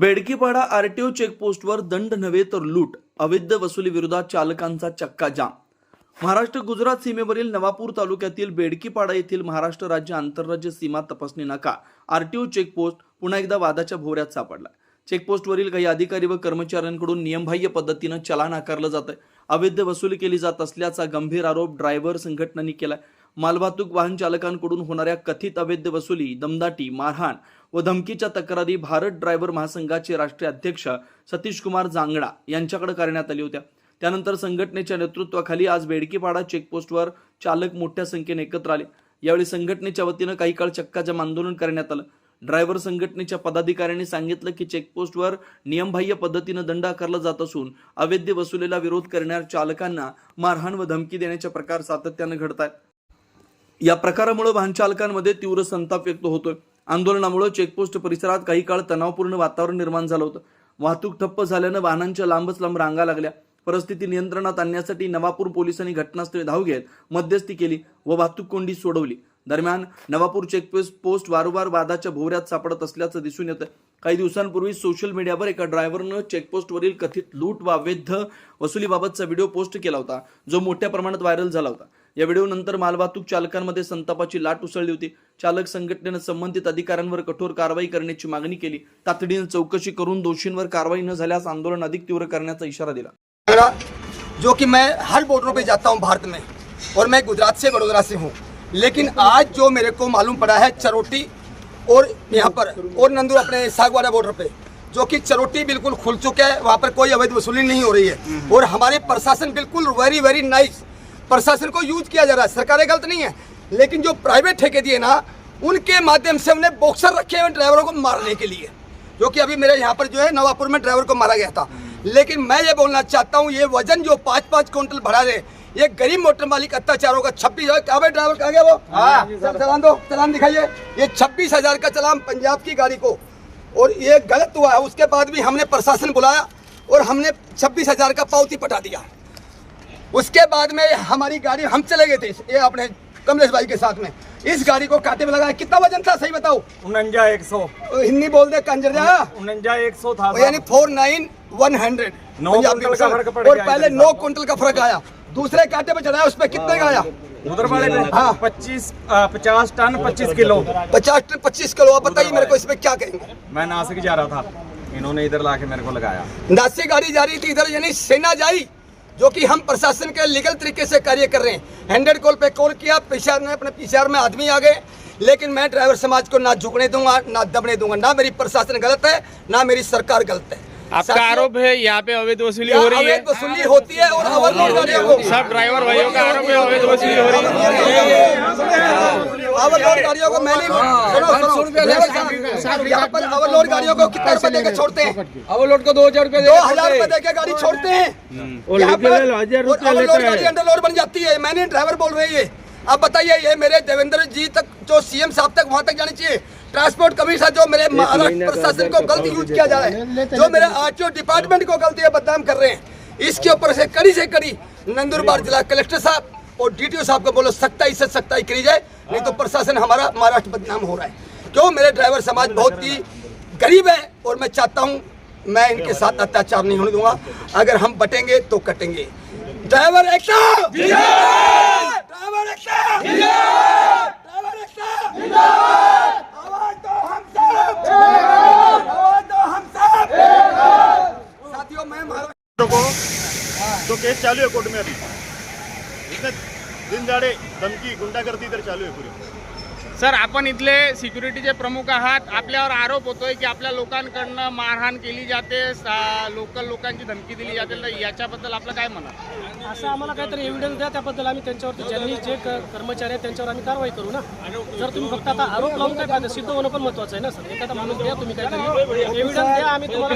बेडकीपाडा RTO चेकपोस्टवर दंड नव्हे तर लूट अवैध वसुली विरोधात चालकांचा चक्का जाम. महाराष्ट्र गुजरात सीमेवरील नवापूर तालुक्यातील बेडकीपाडा येथील महाराष्ट्र राज्य आंतरराज्य सीमा तपासणी नाका आरटीओ चेकपोस्ट पुन्हा एकदा वादाच्या भोवऱ्यात सापडला. चेकपोस्टवरील काही अधिकारी व कर्मचाऱ्यांकडून नियमबाह्य पद्धतीनं चलान आकारलं जात आहे अवैध वसुली केली जात असल्याचा गंभीर आरोप ड्रायव्हर संघटनांनी केला मालवाहतूक वाहन चालकांकडून होणाऱ्या कथित अवैध वसुली दमदाटी मारहाण व धमकीच्या तक्रारी भारत ड्रायव्हर महासंघाचे राष्ट्रीय अध्यक्ष सतीश कुमार जांगडा यांच्याकडे करण्यात आली होत्या. त्यानंतर संघटनेच्या नेतृत्वाखाली आज बेडकीपाडा चेकपोस्टवर चालक मोठ्या संख्येने एकत्र आले. यावेळी संघटनेच्या वतीनं काही काळ चक्काजाम आंदोलन करण्यात आलं. ड्रायव्हर संघटनेच्या पदाधिकाऱ्यांनी सांगितलं की चेकपोस्टवर नियमबाह्य पद्धतीनं दंड आकारला जात असून अवैध वसुलीला विरोध करणाऱ्या चालकांना मारहाण व धमकी देण्याचे प्रकार सातत्यानं घडत आहेत या प्रकारामुळे वाहन चालकांमध्ये तीव्र संताप व्यक्त होतोय. आंदोलनामुळे चेकपोस्ट परिसरात काही काळ तणावपूर्ण वातावरण निर्माण झालं होतं. वाहतूक ठप्प झाल्यानं वाहनांच्या लांबच लांब रांगा लागल्या. परिस्थिती नियंत्रणात आणण्यासाठी नवापूर पोलिसांनी घटनास्थळी धाव घेत मध्यस्थी केली व वाहतूक कोंडी सोडवली. दरम्यान नवापूर चेकपोस्ट पोस्ट वारंवार वादाच्या भोवऱ्यात सापडत असल्याचं दिसून येतं. काही दिवसांपूर्वी सोशल मीडियावर एका ड्रायव्हरनं चेकपोस्टवरील कथित लूट वा वैध वसुलीबाबतचा व्हिडिओ पोस्ट केला होता जो मोठ्या प्रमाणात व्हायरल झाला होता. या व्हिडिओनंतर मालवाहतूक चालकांमध्ये संतापाची लाट उसळली होती. चालक संघटनेनं संबंधित अधिकाऱ्यांवर कठोर कारवाई करण्याची मागणी केली. तातडीनं चौकशी करून दोषींवर कारवाई न झाल्यास आंदोलन अधिक तीव्र करण्याचा इशारा दिला. जो कि मैं हर बॉर्डरों पे जाता हूँ भारत में और मैं गुजरात से वडोदरा से हूँ। लेकिन आज जो मेरे को मालूम पड़ा है चरोटी और यहाँ पर और नंदू अपने सागवाड़ा बॉर्डर पे जो कि चरोटी बिल्कुल खुल चुका है वहाँ पर कोई अवैध वसूली नहीं हो रही है। और हमारे प्रशासन बिल्कुल वेरी वेरी नाइस प्रशासन को यूज़ किया जा रहा है। सरकारें गलत नहीं है। लेकिन जो प्राइवेट ठेके दिए ना उनके माध्यम से हमने बॉक्सर रखे हुए ड्राइवरों को मारने के लिए जो कि अभी मेरे यहाँ पर जो है नवापुर में ड्राइवर को मारा गया था। लेकिन मैं ये बोलना चाहता हूँ ये वज़न जो पाँच पाँच क्विंटल भरा रहे ये गरीब मोटर मालिक अत्याचारों का छब्बीस हज़ार ड्राइवर कहा गया वो? सर। चलान दो चलान दिखाइए। ये छब्बीस हज़ार का चलान पंजाब की गाड़ी को। और ये गलत हुआ है उसके बाद भी हमने प्रशासन बुलाया और हमने छब्बीस हज़ार का पावती पटा दिया। उसके बाद में हमारी गाड़ी हम चले गए थे ये अपने कमलेश भाई के साथ में। इस गाड़ी को कांटे में लगाया। कितना वज़न था सही बताओ? उनंजा एक सौ। हिंदी बोल दे कंजर जा। उनंजा एक सौ था यानी फोर नाइन वन हंड्रेड। नौ कुंटल का फ़र्क और पहले नौ कुंटल का फ़र्क आया। दूसरे कांटे पे चढ़ाया उसमें कितने का आया? उधर वाले में हाँ। पच्चीस पचास टन पच्चीस किलो। पचास टन पच्चीस किलो। आप बताइए मेरे को इसमें क्या कहेंगे? मैं नासिक जा रहा था। इन्होंने इधर लाके मेरे को लगाया। नासिक गाड़ी जा रही थी इधर यानी सेना जाई। जो कि हम प्रशासन के लीगल तरीके से कार्य कर रहे हैं। हंड्रेड कॉल पे कॉल किया पीसीआर ने अपने पीसीआर में आदमी आ गए। लेकिन मैं ड्राइवर समाज को ना झुकने दूँगा ना दबने दूँगा। ना मेरी प्रशासन गलत है ना मेरी सरकार गलत है। आपका आरोप है यहाँ पे अवैध वसूली हो रही है। अवैध वसूली होती है और ओवरलोड सब ड्राइवर भाइयों का आरोप है अवैध वसूली हो रही है। ओवरलोड गाड़ियों को मैंने सुनो सुनो। यहाँ पर ओवरलोड गाड़ियों को कितने रुपए देके छोड़ते हैं? ओवरलोड को। दो हज़ार रुपए दो हज़ार रुपए देके गाड़ी छोड़ते हैं। और ओवरलोड गाड़ी अंडरलोड बन जाती है। मैंने ड्राइवर बोल रही है अब बताइए ये मेरे देवेंद्र जी तक जो सीएम साहब तक वहाँ तक जानी चाहिए। ट्रांसपोर्ट कमिश्नर जो मेरे महाराष्ट्र प्रशासन को गलत यूज़ किया जा रहा है जो मेरे आरटीओ डिपार्टमेंट को गलती बदनाम कर रहे हैं। इसके ऊपर से कड़ी से कड़ी नंदुरबार जिला कलेक्टर साहब और डीटीओ साहब को बोलो, सख्ताई से सख्ताई करी जाए, नहीं तो प्रशासन हमारा महाराष्ट्र बदनाम हो रहा है। क्यों? मेरे ड्राइवर समाज बहुत ही गरीब है और मैं चाहता हूँ, मैं इनके साथ अत्याचार नहीं होने दूँगा। अगर हम बटेंगे तो कटेंगे। ड्राइवर एकता! ड्राइवर तो केस चालू है कोर्ट में अभी। इतने दिन दाड़े धमकी गुंडागर्दी इधर चालू है पूरी सर आपण इथले सिक्युरिटीचे प्रमुख आहात. आपल्यावर आरोप होतोय की आपल्या लोकांकडनं मारहाण केली जाते लोकल लोकांची धमकी दिली जाते. तर याच्याबद्दल आपलं काय म्हणा असं आम्हाला काहीतरी एव्हिडन्स द्या त्याबद्दल आम्ही त्यांच्यावरती ज्यांनी जे क- कर्मचारी आहेत त्यांच्यावर आम्ही कारवाई करू ना. जर तुम्ही फक्त आता आरोप लावून काय फायदा सिद्ध होणं पण महत्वाचं आहे ना सर. एखादा माणूस द्या तुम्ही काहीतरी. एव्हिडन्स द्या आम्ही तुम्हाला